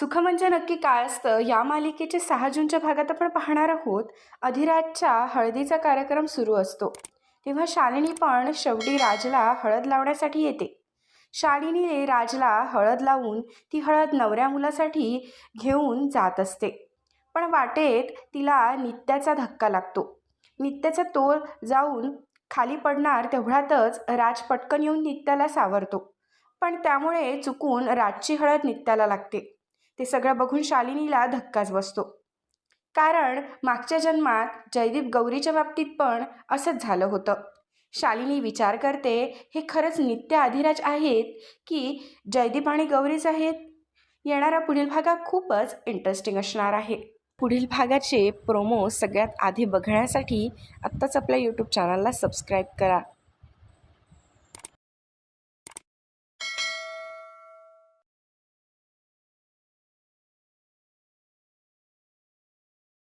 सुख म्हणजे नक्की काय असतं? या मालिकेचे सहा जूनच्या भागात आपण पाहणार आहोत. अधिराजच्या हळदीचा कार्यक्रम सुरू असतो. तेव्हा शालिनी पण शेवटी राजला हळद लावण्यासाठी येते. शालिनीने राजला हळद लावून ती हळद नवऱ्या मुलासाठी घेऊन जात असते. पण वाटेत तिला नित्याचा धक्का लागतो. नित्याचा तोल जाऊन खाली पडणार तेवढ्यातच राज पटकन येऊन नित्याला सावरतो. पण त्यामुळे चुकून राजची हळद नित्याला लागते. ते सगळं बघून शालिनीला धक्काच बसतो. कारण मागच्या जन्मात जयदीप गौरीच्या बाबतीत पण असंच झालं होतं. शालिनी विचार करते हे खरंच नित्य अधिराज आहेत की जयदीप आणि गौरीच आहेत? येणारा पुढील भागात खूपच इंटरेस्टिंग असणार आहे. पुढील भागाचे प्रोमो सगळ्यात आधी बघण्यासाठी आत्ताच आपल्या यूट्यूब चॅनलला सबस्क्राईब करा.